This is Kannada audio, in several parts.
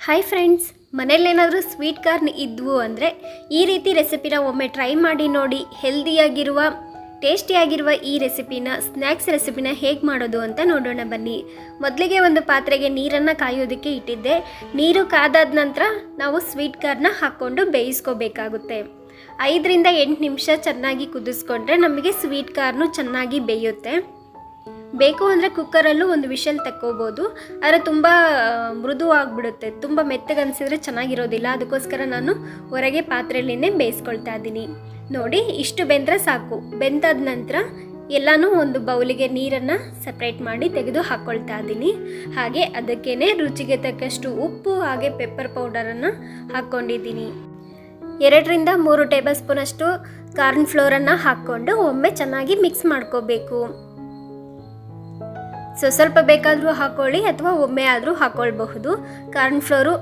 ಹಾಯ್ ಫ್ರೆಂಡ್ಸ್ ಮನೇಲೇನಾದರೂ ಸ್ವೀಟ್ ಕಾರ್ನ್ ಇದ್ವು ಅಂದರೆ ಈ ರೀತಿ ರೆಸಿಪಿನ ಒಮ್ಮೆ ಟ್ರೈ ಮಾಡಿ ನೋಡಿ ಹೆಲ್ದಿಯಾಗಿರುವ ಟೇಸ್ಟಿಯಾಗಿರುವ ಈ ರೆಸಿಪಿನ ಸ್ನ್ಯಾಕ್ಸ್ ರೆಸಿಪಿನ ಹೇಗೆ ಮಾಡೋದು ಅಂತ ನೋಡೋಣ ಬನ್ನಿ. ಮೊದಲಿಗೆ ಒಂದು ಪಾತ್ರೆಗೆ ನೀರನ್ನು ಕಾಯೋದಕ್ಕೆ ಇಟ್ಟಿದ್ದೆ. ನೀರು ಕಾದಾದ ನಂತರ ನಾವು ಸ್ವೀಟ್ ಕಾರ್ನ ಹಾಕ್ಕೊಂಡು ಬೇಯಿಸ್ಕೋಬೇಕಾಗುತ್ತೆ. ಐದರಿಂದ ಎಂಟು ನಿಮಿಷ ಚೆನ್ನಾಗಿ ಕುದಿಸ್ಕೊಂಡ್ರೆ ನಮಗೆ ಸ್ವೀಟ್ ಕಾರ್ನು ಚೆನ್ನಾಗಿ ಬೇಯುತ್ತೆ. ಬೇಕು ಅಂದರೆ ಕುಕ್ಕರಲ್ಲೂ ಒಂದು ವಿಷಲ್ ತಕ್ಕೋಬೋದು. ಆದರೆ ತುಂಬ ಮೃದು ಆಗಿಬಿಡುತ್ತೆ ತುಂಬ ಮೆತ್ತಗೆ ಅನಿಸಿದ್ರೆ ಚೆನ್ನಾಗಿರೋದಿಲ್ಲ. ಅದಕ್ಕೋಸ್ಕರ ನಾನು ಹೊರಗೆ ಪಾತ್ರೆಯಲ್ಲಿನೇ ಬೇಯಿಸ್ಕೊಳ್ತಾ ಇದ್ದೀನಿ. ನೋಡಿ, ಇಷ್ಟು ಬೆಂದರೆ ಸಾಕು. ಬೆಂದಾದ ನಂತರ ಎಲ್ಲನೂ ಒಂದು ಬೌಲಿಗೆ ನೀರನ್ನು ಸಪ್ರೇಟ್ ಮಾಡಿ ತೆಗೆದು ಹಾಕ್ಕೊಳ್ತಾ ಇದ್ದೀನಿ. ಹಾಗೆ ಅದಕ್ಕೇ ರುಚಿಗೆ ತಕ್ಕಷ್ಟು ಉಪ್ಪು ಹಾಗೆ ಪೆಪ್ಪರ್ ಪೌಡರನ್ನು ಹಾಕ್ಕೊಂಡಿದ್ದೀನಿ. ಎರಡರಿಂದ ಮೂರು ಟೇಬಲ್ ಸ್ಪೂನಷ್ಟು ಕಾರ್ನ್ ಫ್ಲೋರನ್ನು ಹಾಕ್ಕೊಂಡು ಒಮ್ಮೆ ಚೆನ್ನಾಗಿ ಮಿಕ್ಸ್ ಮಾಡ್ಕೋಬೇಕು. ಸೊ ಸ್ವಲ್ಪ ಬೇಕಾದರೂ ಹಾಕೊಳ್ಳಿ ಅಥವಾ ಒಮ್ಮೆ ಆದರೂ ಹಾಕ್ಕೊಳ್ಬಹುದು ಕಾರ್ನ್ ಫ್ಲೋರು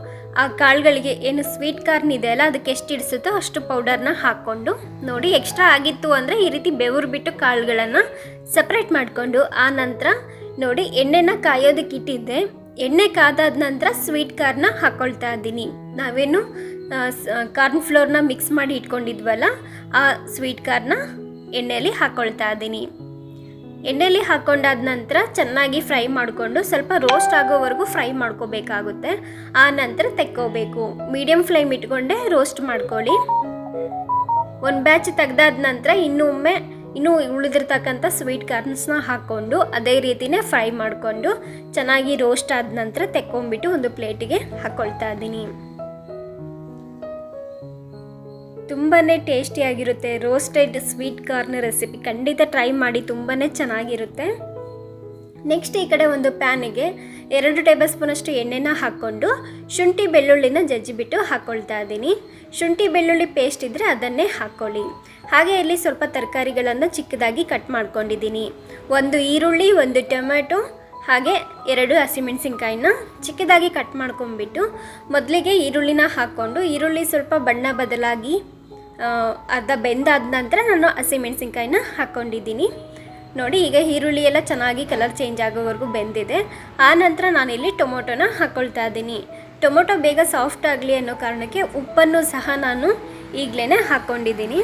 ಆ ಕಾಳುಗಳಿಗೆ ಏನು ಸ್ವೀಟ್ ಕಾರ್ನ್ ಇದೆ ಅಲ್ಲ, ಅದಕ್ಕೆ ಎಷ್ಟು ಇಡಿಸುತ್ತೋ ಅಷ್ಟು ಪೌಡರ್ನ ಹಾಕ್ಕೊಂಡು ನೋಡಿ ಎಕ್ಸ್ಟ್ರಾ ಆಗಿತ್ತು ಅಂದರೆ ಈ ರೀತಿ ಬೆವರು ಬಿಟ್ಟು ಕಾಳುಗಳನ್ನು ಸಪ್ರೇಟ್ ಮಾಡಿಕೊಂಡು ಆ ನಂತರ ನೋಡಿ ಎಣ್ಣೆನ ಕಾಯೋದಕ್ಕೆ ಇಟ್ಟಿದ್ದೆ. ಎಣ್ಣೆ ಕಾದಾದ ನಂತರ ಸ್ವೀಟ್ ಕಾರ್ನ ಹಾಕ್ಕೊಳ್ತಾ ಇದ್ದೀನಿ. ನಾವೇನು ಕಾರ್ನ್ ಫ್ಲೋರ್ನ ಮಿಕ್ಸ್ ಮಾಡಿ ಇಟ್ಕೊಂಡಿದ್ವಲ್ಲ, ಆ ಸ್ವೀಟ್ ಕಾರ್ನ ಎಣ್ಣೆಯಲ್ಲಿ ಹಾಕ್ಕೊಳ್ತಾ ಇದ್ದೀನಿ. ಎಣ್ಣೆಯಲ್ಲಿ ಹಾಕ್ಕೊಂಡಾದ ನಂತರ ಚೆನ್ನಾಗಿ ಫ್ರೈ ಮಾಡಿಕೊಂಡು ಸ್ವಲ್ಪ ರೋಸ್ಟ್ ಆಗೋವರೆಗೂ ಫ್ರೈ ಮಾಡ್ಕೋಬೇಕಾಗುತ್ತೆ. ಆ ನಂತರ ತೆಕ್ಕೋಬೇಕು. ಮೀಡಿಯಮ್ ಫ್ಲೇಮ್ ಇಟ್ಕೊಂಡೆ ರೋಸ್ಟ್ ಮಾಡ್ಕೊಳ್ಳಿ. ಒಂದು ಬ್ಯಾಚ್ ತೆಗ್ದಾದ ನಂತರ ಇನ್ನೊಮ್ಮೆ ಇನ್ನೂ ಉಳಿದಿರ್ತಕ್ಕಂಥ ಸ್ವೀಟ್ ಕಾರ್ನ್ಸ್ನ ಹಾಕ್ಕೊಂಡು ಅದೇ ರೀತಿನೇ ಫ್ರೈ ಮಾಡಿಕೊಂಡು ಚೆನ್ನಾಗಿ ರೋಸ್ಟ್ ಆದ ನಂತರ ತೆಕ್ಕೊಂಬಿಟ್ಟು ಒಂದು ಪ್ಲೇಟಿಗೆ ಹಾಕ್ಕೊಳ್ತಾ ಇದ್ದೀನಿ. ತುಂಬಾ ಟೇಸ್ಟಿಯಾಗಿರುತ್ತೆ ರೋಸ್ಟೆಡ್ ಸ್ವೀಟ್ ಕಾರ್ನ್ ರೆಸಿಪಿ ಖಂಡಿತ ಟ್ರೈ ಮಾಡಿ ತುಂಬಾ ಚೆನ್ನಾಗಿರುತ್ತೆ. ನೆಕ್ಸ್ಟ್ ಈ ಕಡೆ ಒಂದು ಪ್ಯಾನಿಗೆ ಎರಡು ಟೇಬಲ್ ಸ್ಪೂನಷ್ಟು ಎಣ್ಣೆನ ಹಾಕ್ಕೊಂಡು ಶುಂಠಿ ಬೆಳ್ಳುಳ್ಳಿನ ಜಜ್ಜಿಬಿಟ್ಟು ಹಾಕ್ಕೊಳ್ತಾ ಇದ್ದೀನಿ. ಶುಂಠಿ ಬೆಳ್ಳುಳ್ಳಿ ಪೇಸ್ಟ್ ಇದ್ದರೆ ಅದನ್ನೇ ಹಾಕ್ಕೊಳ್ಳಿ ಹಾಗೆ ಇಲ್ಲಿ ಸ್ವಲ್ಪ ತರಕಾರಿಗಳನ್ನು ಚಿಕ್ಕದಾಗಿ ಕಟ್ ಮಾಡ್ಕೊಂಡಿದ್ದೀನಿ. ಒಂದು ಈರುಳ್ಳಿ, ಒಂದು ಟೊಮೆಟೊ ಹಾಗೆ ಎರಡು ಹಸಿಮೆಣಸಿನ್ಕಾಯಿನ ಚಿಕ್ಕದಾಗಿ ಕಟ್ ಮಾಡ್ಕೊಂಡ್ಬಿಟ್ಟು ಮೊದಲಿಗೆ ಈರುಳ್ಳಿನ ಹಾಕ್ಕೊಂಡು, ಈರುಳ್ಳಿ ಸ್ವಲ್ಪ ಬಣ್ಣ ಬದಲಾಗಿ ಅರ್ಧ ಬೆಂದಾದ ನಂತರ ನಾನು ಹಸಿಮೆಣಸಿನ್ಕಾಯಿನ ಹಾಕ್ಕೊಂಡಿದ್ದೀನಿ. ನೋಡಿ, ಈಗ ಈರುಳ್ಳಿ ಎಲ್ಲ ಚೆನ್ನಾಗಿ ಕಲರ್ ಚೇಂಜ್ ಆಗೋವರೆಗೂ ಬೆಂದಿದೆ. ಆ ನಂತರ ನಾನಿಲ್ಲಿ ಟೊಮೊಟೊನ ಹಾಕ್ಕೊಳ್ತಾ ಇದ್ದೀನಿ. ಟೊಮೊಟೊ ಬೇಗ ಸಾಫ್ಟ್ ಆಗಲಿ ಅನ್ನೋ ಕಾರಣಕ್ಕೆ ಉಪ್ಪನ್ನು ಸಹ ನಾನು ಈಗಲೇ ಹಾಕ್ಕೊಂಡಿದ್ದೀನಿ.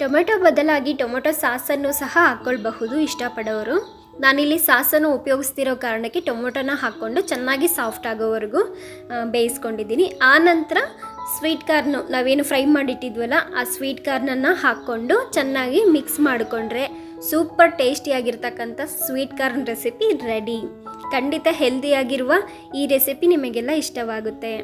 ಟೊಮೆಟೊ ಬದಲಾಗಿ ಟೊಮೊಟೊ ಸಾಸನ್ನು ಸಹ ಹಾಕ್ಕೊಳ್ಬಹುದು ಇಷ್ಟಪಡೋರು. ನಾನಿಲ್ಲಿ ಸಾಸನ್ನು ಉಪಯೋಗಿಸ್ತಿರೋ ಕಾರಣಕ್ಕೆ ಟೊಮೊಟೊನ ಹಾಕ್ಕೊಂಡು ಚೆನ್ನಾಗಿ ಸಾಫ್ಟ್ ಆಗೋವರೆಗೂ ಬೇಯಿಸ್ಕೊಂಡಿದ್ದೀನಿ. ಆ ನಂತರ ಸ್ವೀಟ್ ಕಾರ್ನು ನಾವೇನು ಫ್ರೈ ಮಾಡಿಟ್ಟಿದ್ವಲ್ಲ, ಆ ಸ್ವೀಟ್ ಕಾರ್ನನ್ನು ಹಾಕ್ಕೊಂಡು ಚೆನ್ನಾಗಿ ಮಿಕ್ಸ್ ಮಾಡಿಕೊಂಡ್ರೆ ಸೂಪರ್ ಟೇಸ್ಟಿಯಾಗಿರ್ತಕ್ಕಂಥ ಸ್ವೀಟ್ ಕಾರ್ನ್ ರೆಸಿಪಿ ರೆಡಿ ಖಂಡಿತ ಹೆಲ್ದಿಯಾಗಿರುವ ಈ ರೆಸಿಪಿ ನಿಮಗೆಲ್ಲ ಇಷ್ಟವಾಗುತ್ತೆ.